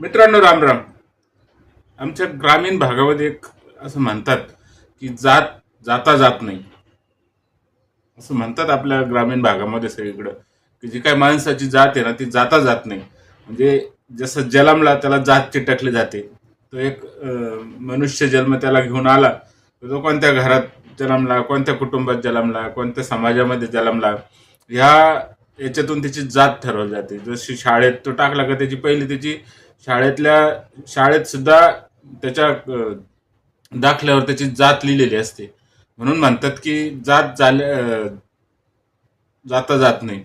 मित्रांनो राम राम. आमच्या ग्रामीण भागामध्ये एक असं म्हणतात की जात जाता जात नाही. असं म्हणतात आपल्या ग्रामीण भागामध्ये सगळीकडं की जी काय माणसाची जात आहे ना ती जाता जात नाही. म्हणजे जसं जलमला त्याला जात चिटकली जाते. तो एक मनुष्य जन्म त्याला घेऊन आला तर तो कोणत्या घरात जन्मला कोणत्या कुटुंबात जन्मला कोणत्या समाजामध्ये जन्मला ह्या याच्यातून त्याची जात ठरवली जाते. जशी शाळेत तो टाकला का त्याची पहिली त्याची शाळेतल्या शाळेत सुद्धा त्याच्या दाखल्यावर त्याची जात लिहिलेली असते. म्हणून म्हणतात की जात झाल्या जाता जात नाही.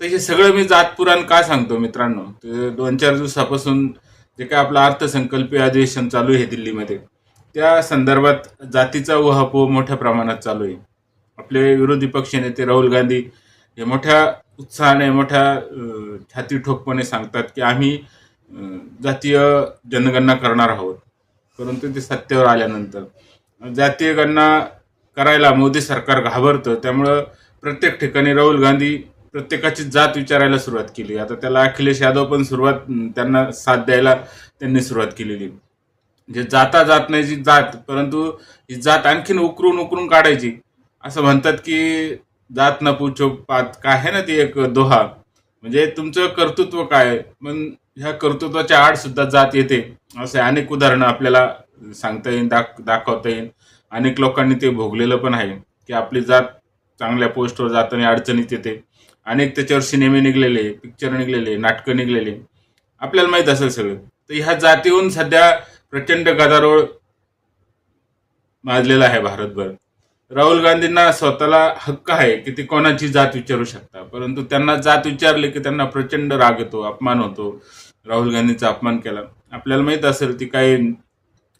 तर हे सगळं मी जात पुराण का सांगतो मित्रांनो? ते दोन चार दिवसापासून जे काय आपलं अर्थसंकल्पीय अधिवेशन चालू आहे दिल्लीमध्ये त्या संदर्भात जातीचा उहापोह मोठ्या प्रमाणात चालू आहे. आपले विरोधी पक्षनेते राहुल गांधी हे मोठ्या उत्साहाने मोठ्या छाती ठोकपणे सांगतात की आम्ही जातीय जनगणना करणार आहोत. परंतु ते सत्तेवर आल्यानंतर. जातीय गणना करायला मोदी सरकार घाबरतं. त्यामुळं प्रत्येक ठिकाणी राहुल गांधी प्रत्येकाची जात विचारायला सुरुवात केली. आता त्याला अखिलेश यादव पण सुरुवात त्यांना साथ द्यायला त्यांनी सुरुवात केलेली. जे जाता जात नाही जी जात परंतु ही जात आणखीन उकरून उकरून काढायची. असं म्हणतात की जात न पूछो पात काय आहे ना ती एक दोहा. म्हणजे तुमचं कर्तृत्व काय? पण ह्या कर्तृत्वाच्या आड सुद्धा जात येते. असे अनेक उदाहरणं आपल्याला सांगता येईल दाख दाखवता येईल अनेक लोकांनी ते भोगलेलं पण आहे की आपली जात चांगल्या पोस्टवर जाताना अडचणीत येते. अनेक त्याच्यावर सिनेमे निघलेले पिक्चर निघलेले नाटकं निघलेले. आपल्याला माहीत असेल सगळं. तर ह्या जातीहून सध्या प्रचंड गदारोळ माजलेला आहे भारतभर. राहुल गांधींना स्वतःला हक्क आहे की ते कोणाची जात विचारू शकता. परंतु त्यांना जात विचारले की त्यांना प्रचंड राग येतो अपमान होतो. राहुल गांधींचा अपमान केला. आपल्याला माहीत असेल ती काही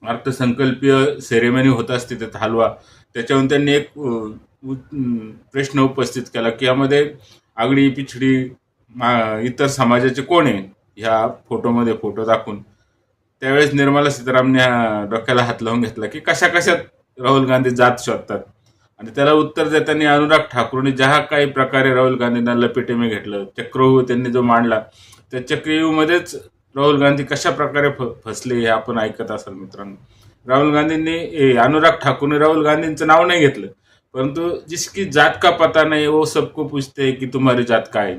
अर्थसंकल्पीय सेरेमनी होत असते त्यात हलवा. त्याच्यावरून त्यांनी एक प्रश्न उपस्थित केला की यामध्ये आगडी पिछडी मा- इतर समाजाचे कोण आहे? ह्या फोटोमध्ये फोटो दाखवून. त्यावेळेस निर्मला सीतारामने हा डोक्याला हात लावून घेतला की कशा कशात राहुल गांधी जात शोधतात? आणि त्याला उत्तर देताना अनुराग ठाकूरने ज्या काही प्रकारे राहुल गांधींना लपेटेमे घेतलं चक्रव्यूह त्यांनी जो मांडला त्या चक्रव्यूहमध्येच राहुल गांधी कशा प्रकारे फ फसले हे आपण ऐकत असाल मित्रांनो. राहुल गांधींनी ए, अनुराग ठाकूरने राहुल गांधींचं नाव नाही घेतलं परंतु जिसकी जात का पता नाही वो सबको पूछते की तुम्हारी जात काय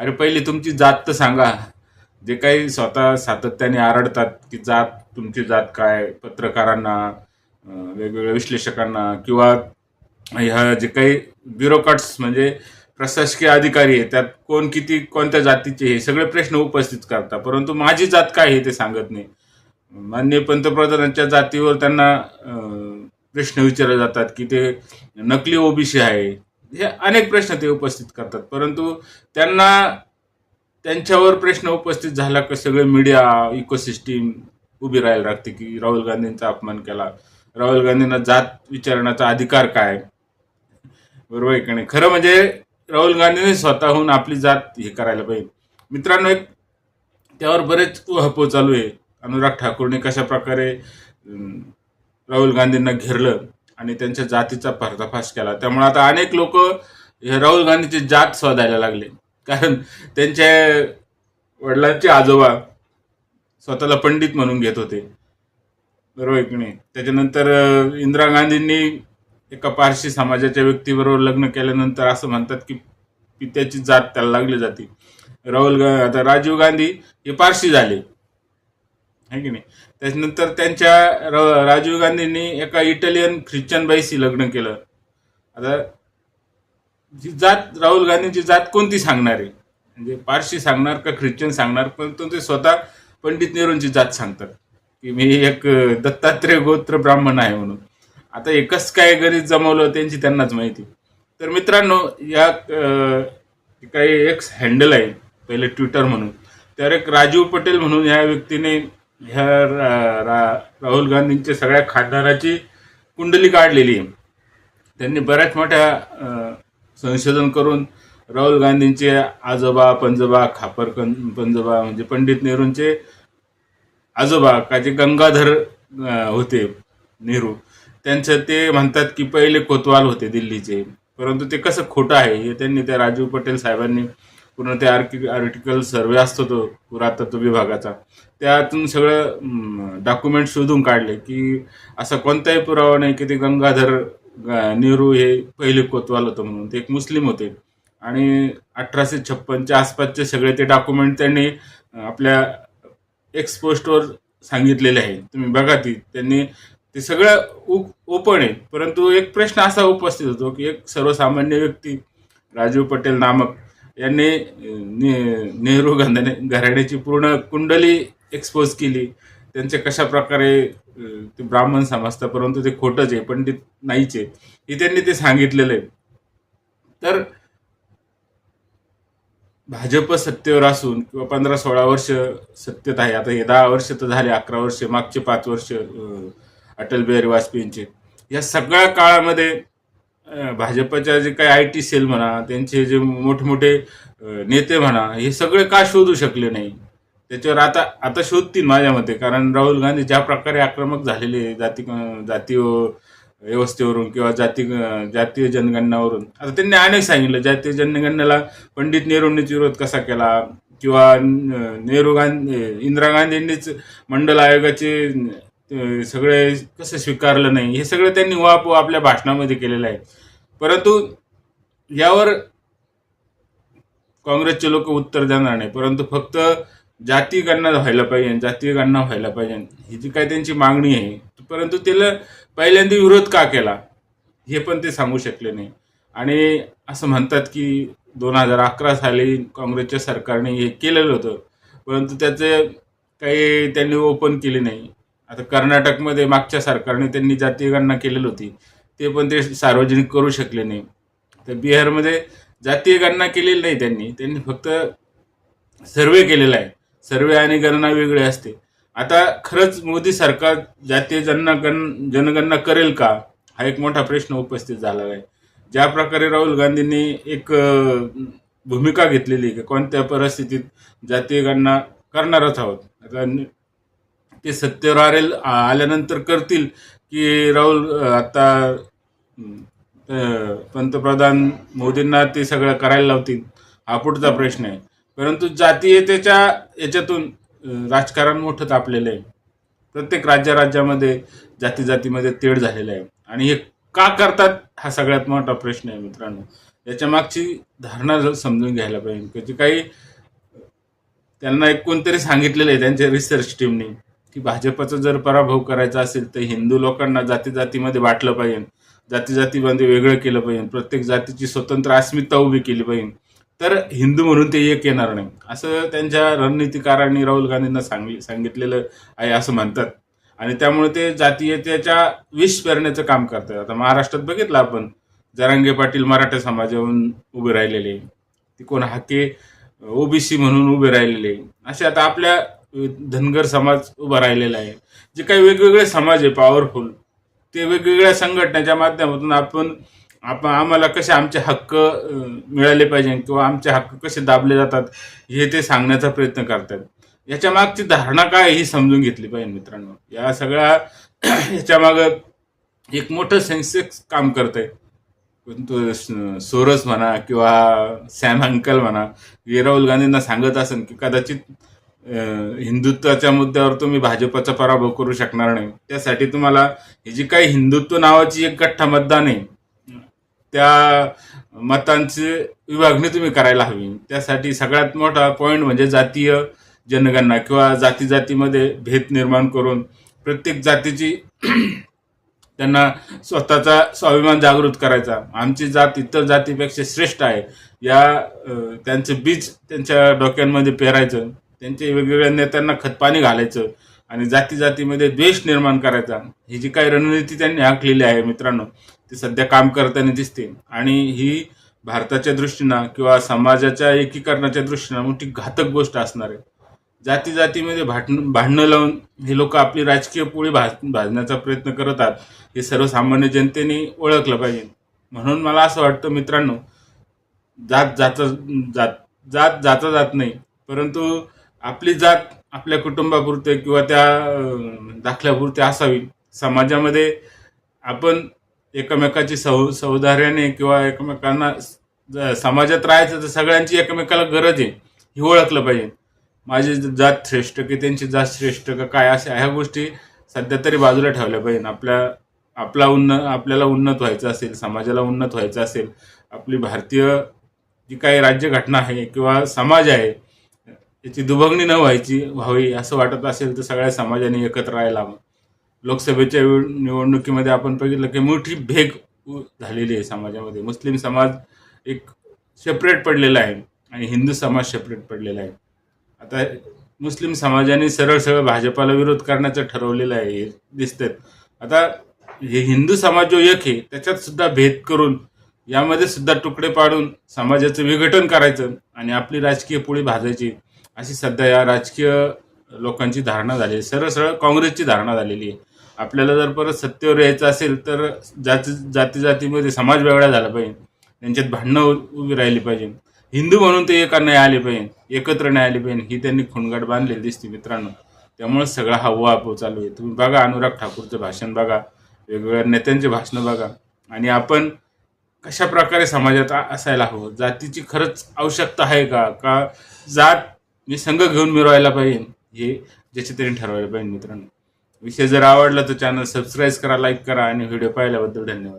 अरे पहिली तुमची जात तर सांगा. जे काही स्वतः सातत्याने आरडतात की जात तुमची जात काय पत्रकारांना वेगवेगळ्या विश्लेषकांना किंवा ह्या जे काही ब्युरोक्रॅट्स म्हणजे प्रशासकीय अधिकारी आहे त्यात कोण किती कोणत्या जातीचे हे सगळे प्रश्न उपस्थित करतात. परंतु माझी जात काय आहे ते सांगत नाही. माननीय पंतप्रधानांच्या जातीवर त्यांना प्रश्न विचारले जातात की ते नकली ओबीसी आहे. हे अनेक प्रश्न ते उपस्थित करतात. परंतु त्यांना त्यांच्यावर प्रश्न उपस्थित झाला का सगळे मीडिया इकोसिस्टीम उभी राहायला लागते की राहुल गांधींचा अपमान केला. राहुल गांधींना जात विचारण्याचा अधिकार काय? बरोबर आहे का नाही? खरं म्हणजे राहुल गांधीने स्वतःहून आपली जात हे करायला पाहिजे. मित्रांनो एक त्यावर बरेच उहापोह चालू आहे. अनुराग ठाकूरने कशा प्रकारे राहुल गांधींना घेरलं आणि त्यांच्या जातीचा पर्दाफाश केला. त्यामुळे आता अनेक लोक हे राहुल गांधीची जात शोधायला लागले. कारण त्यांच्या वडिलांचे आजोबा स्वतःला पंडित म्हणून घेत होते. बरोबर की नाही? त्याच्यानंतर इंदिरा गांधींनी एका पारशी समाजाच्या व्यक्तीबरोबर लग्न केल्यानंतर असं म्हणतात की पित्याची जात त्याला लागली जाते. राहुल आता राजीव गांधी हे पारशी झाले. आहे की नाही? त्याच्यानंतर त्यांच्या र- राजीव गांधींनी एका इटालियन ख्रिश्चन बाईशी लग्न केलं. आता जी जात राहुल गांधींची जात कोणती सांगणार आहे? म्हणजे पारशी सांगणार का ख्रिश्चन सांगणार? पण ते स्वतः पंडित नेहरूंची जात सांगतात. की मी एक दत्तात्रय गोत्र ब्राह्मण आहे म्हणून. आता एकच काय गरीब जमवलं त्यांची त्यांनाच माहिती. तर मित्रांनो या काही एक हँडल आहे पहिले ट्विटर म्हणून त्यावर एक राजीव पटेल म्हणून ह्या व्यक्तीने ह्या रा- रा- राहुल गांधींच्या सगळ्या खासदाराची कुंडली काढलेली आहे. त्यांनी बऱ्याच मोठ्या संशोधन करून राहुल गांधींचे आजोबा पंजोबा खापर पंजोबा म्हणजे पंडित नेहरूंचे आजोबा का जे गंगाधर होते नेहरू. त्यांचं ते म्हणतात की पहिले कोतवाल होते दिल्लीचे. परंतु ते कसं खोटं आहे हे त्यांनी त्या राजीव पटेल साहेबांनी पूर्ण ते आर्कि आर्टिकल सर्वे असतो तो पुरातत्व विभागाचा. त्यातून सगळं डॉक्युमेंट शोधून काढले की असा कोणताही पुरावा नाही की ते गंगाधर नेहरू हे पहिले कोतवाल होतं म्हणून. ते एक मुस्लिम होते. आणि अठराशे छप्पनच्या आसपासचे सगळे ते डॉक्युमेंट त्यांनी आपल्या एक्सपोस्टवर सांगितलेले आहे. तुम्ही बघा ती. त्यांनी ते सगळं ओपन आहे. परंतु एक प्रश्न असा उपस्थित होतो की एक सर्वसामान्य व्यक्ती राजीव पटेल नामक यांनी ने- नेहरू घराणे घराण्याची पूर्ण कुंडली एक्सपोज केली. त्यांचे कशा प्रकारे ते ब्राह्मण समजतात परंतु ते खोटंच आहे पंडित नाहीच आहे हे त्यांनी ते सांगितलेलं आहे. तर भाजप सत्तेवर असून किंवा पंधरा सोळा वर्ष सत्तेत आहे आता हे दहा वर्ष तर झाले अकरा वर्ष मागचे पाच वर्ष अटल बिहारी वाजपेयींचे. या सगळ्या काळामध्ये भाजपच्या जे काही आय टी सेल म्हणा त्यांचे जे मोठमोठे नेते म्हणा हे सगळे का शोधू शकले नाही? त्याच्यावर आता आता शोधतील माझ्या मते कारण राहुल गांधी ज्या प्रकारे आक्रमक झालेले आहे, जाती जातीय व्यवस्थेवरून किंवा जाती जातीय जनगणनावरून. आता त्यांनी अनेक सांगितलं जातीय जनगणनेला पंडित नेहरूंनीच विरोध कसा केला? किंवा नेहरू गांधी इंदिरा गांधींनीच मंडल आयोगाचे सगळे कसं स्वीकारलं नाही हे सगळं त्यांनी वाप आपल्या भाषणामध्ये केलेलं आहे. परंतु यावर काँग्रेसचे लोक उत्तर देणार नाही परंतु फक्त जातीय गणना व्हायला पाहिजे जातीय गणना व्हायला पाहिजे. ही जी काय त्यांची मागणी आहे परंतु त्याला पहिल्यांदा विरोध का केला हे पण ते सांगू शकले नाही. आणि असं म्हणतात की दोन हजार अकरा साली काँग्रेसच्या सरकारने हे केलेलं होतं परंतु त्याचे काही त्यांनी ओपन केले नाही. आता कर्नाटकमध्ये मागच्या सरकारने त्यांनी जातीय गणना केलेली होती ते पण ते सार्वजनिक करू शकले नाही. तर बिहारमध्ये जातीय गणना केलेली नाही त्यांनी त्यांनी फक्त सर्वे केलेला आहे. सर्वे आणि गणना वेगळे असते. आता खरंच मोदी सरकार जातीय जनगण जनगणना करेल का? हा एक मोठा प्रश्न उपस्थित झालेला आहे. ज्या प्रकारे राहुल गांधींनी एक भूमिका घेतलेली की कोणत्या परिस्थितीत जातीय गणना करणारच आहोत. आता ते सत्तेवर आरेल आल्यानंतर करतील की राहुल आता पंतप्रधान मोदींना ते सगळं करायला लावतील हा पुढचा प्रश्न आहे. परंतु जातीयतेच्या याच्यातून राजकारण मोठं तापलेलं आहे. प्रत्येक राज्या राज्यामध्ये जाती जातीमध्ये तेढ झालेलं आहे. आणि हे का करतात हा सगळ्यात मोठा प्रश्न आहे मित्रांनो. याच्या मागची धारणा समजून घ्यायला पाहिजे त्याची काही त्यांना एक कोणतरी सांगितलेलं आहे त्यांच्या रिसर्च टीमने की भाजपचा जर पराभव करायचा असेल तर हिंदू लोकांना जाती जातीमध्ये वाटलं पाहिजे. जाती जातीमध्ये वेगळं केलं पाहिजे. प्रत्येक जातीची स्वतंत्र अस्मिता उभी केली पाहिजे. तर हिंदू म्हणून ते एक येणार नाही. असं त्यांच्या रणनीतिकारांनी राहुल गांधींना सांगली सांगितलेलं आहे असं म्हणतात. आणि त्यामुळे ते जातीयतेच्या विष पेरण्याचं काम करतात. आता महाराष्ट्रात बघितलं आपण जरांगे पाटील मराठा समाजावरून उभे राहिलेले. ते कोण हाके ओबीसी म्हणून उभे राहिलेले. असे आता आपल्या धनगर समाज उभा राहिलेला आहे. जे काही वेगवेगळे समाज आहे पॉवरफुल ते वेगवेगळ्या संघटनेच्या माध्यमातून आपण आपण आम्हाला कसे आमचे हक्क मिळाले पाहिजे किंवा आमचे हक्क कसे दाबले जातात हे ते सांगण्याचा प्रयत्न करतात. याच्या मागची धारणा काय ही समजून घेतली पाहिजे मित्रांनो. या सगळ्या याच्या माग एक मोठं सेन्सेक्स काम करत आहे पण तो सोरस म्हणा किंवा सॅम अंकल म्हणा हे राहुल गांधींना सांगत असेल की कदाचित हिंदुत्वाच्या मुद्द्यावर तुम्ही भाजपचा पराभव करू शकणार नाही. त्यासाठी तुम्हाला ही जी काही हिंदुत्व नावाची एक गठ्ठा मतदान आहे त्या मतांची विभागणी तुम्ही करायला हवी. त्यासाठी सगळ्यात मोठा पॉईंट म्हणजे जातीय जनगणना किंवा जाती जातीमध्ये भेद निर्माण करून प्रत्येक जातीची त्यांना स्वतःचा स्वाभिमान जागृत करायचा. आमची जात इतर जातीपेक्षा श्रेष्ठ आहे. या त्यांचं बीज त्यांच्या डोक्यांमध्ये पेरायचं. त्यांच्या वेगवेगळ्या नेत्यांना खतपाणी घालायचं आणि जाती जातीमध्ये द्वेष निर्माण करायचा. ही जी काही रणनीती त्यांनी आखलेली आहे मित्रांनो ती सध्या काम करताना दिसते. आणि ही भारताच्या दृष्टीनं किंवा समाजाच्या एकीकरणाच्या दृष्टीनं मोठी घातक गोष्ट असणार आहे. जाती जातीमध्ये भांडण भांडणं लावून हे लोक आपली राजकीय पोळी भाज भाजण्याचा प्रयत्न करत हे सर्वसामान्य जनतेने ओळखलं पाहिजे. म्हणून मला असं वाटतं मित्रांनो जात जात जात जात जाता जात नाही परंतु आपली जात आपल्या कुटुंबापुरते किंवा त्या दाखल्यापुरते असावी. समाजामध्ये आपण एकमेकाची सौ सौदार्याने किंवा एकमेकांना समाजात राहायचं तर सगळ्यांची एकमेकाला गरज आहे. ही ओळखलं पाहिजे. माझी जात श्रेष्ठ की त्यांची जात श्रेष्ठ का काय अशा ह्या गोष्टी सध्या तरी बाजूला ठेवल्या पाहिजे. आपल्या आपला उन्न आपल्याला उन्नत व्हायचं असेल समाजाला उन्नत व्हायचं असेल आपली भारतीय जी काही राज्यघटना आहे किंवा समाज आहे याची दुभगणी न व्हायची व्हावी असं वाटत असेल तर सगळ्या समाजाने एकत्र राहायला हवं. लोकसभेच्या निवडणुकीमध्ये आपण बघितलं की मोठी भेग झालेली आहे समाजामध्ये. मुस्लिम समाज एक सेपरेट पडलेला आहे आणि हिंदू समाज सेपरेट पडलेला आहे. आता मुस्लिम समाजाने सरळ सरळ भाजपाला विरोध करण्याचं ठरवलेलं आहे हे दिसतात आता हे हिंदू समाज जो एक आहे त्याच्यात सुद्धा भेद करून यामध्ये सुद्धा तुकडे पाडून समाजाचं विघटन करायचं आणि आपली राजकीय पोळी भाजायची. अशी सध्या या राजकीय लोकांची धारणा झाली आहे. सरळ सरळ काँग्रेसची धारणा झालेली आहे. आपल्याला जर परत सत्तेवर यायचं असेल तर जाती जाती जातीमध्ये समाज वेगळा झाला पाहिजे. त्यांच्यात भांडणं उ- उभी राहिली पाहिजे. हिंदू म्हणून ते एका नाही आले पाहिजे. एकत्र नाही आले पाहिजे. ही त्यांनी खुणगाट बांधलेली दिसते मित्रांनो. त्यामुळे सगळा हा आपो चालू आहे. तुम्ही बघा अनुराग ठाकूरचं भाषण बघा. वेगवेगळ्या नेत्यांचे भाषणं बघा. आणि आपण कशा प्रकारे समाजात असायला हवं? जातीची खरंच आवश्यकता आहे का? का जात मी संघ घेऊन मिरवायला पाहिजे. हे ज्याच्या तरी ठरवायला पाहिजे मित्रांनो. विषय जर आवडला तर चॅनल सबस्क्राईब करा लाईक करा आणि व्हिडिओ पाहिल्याबद्दल धन्यवाद.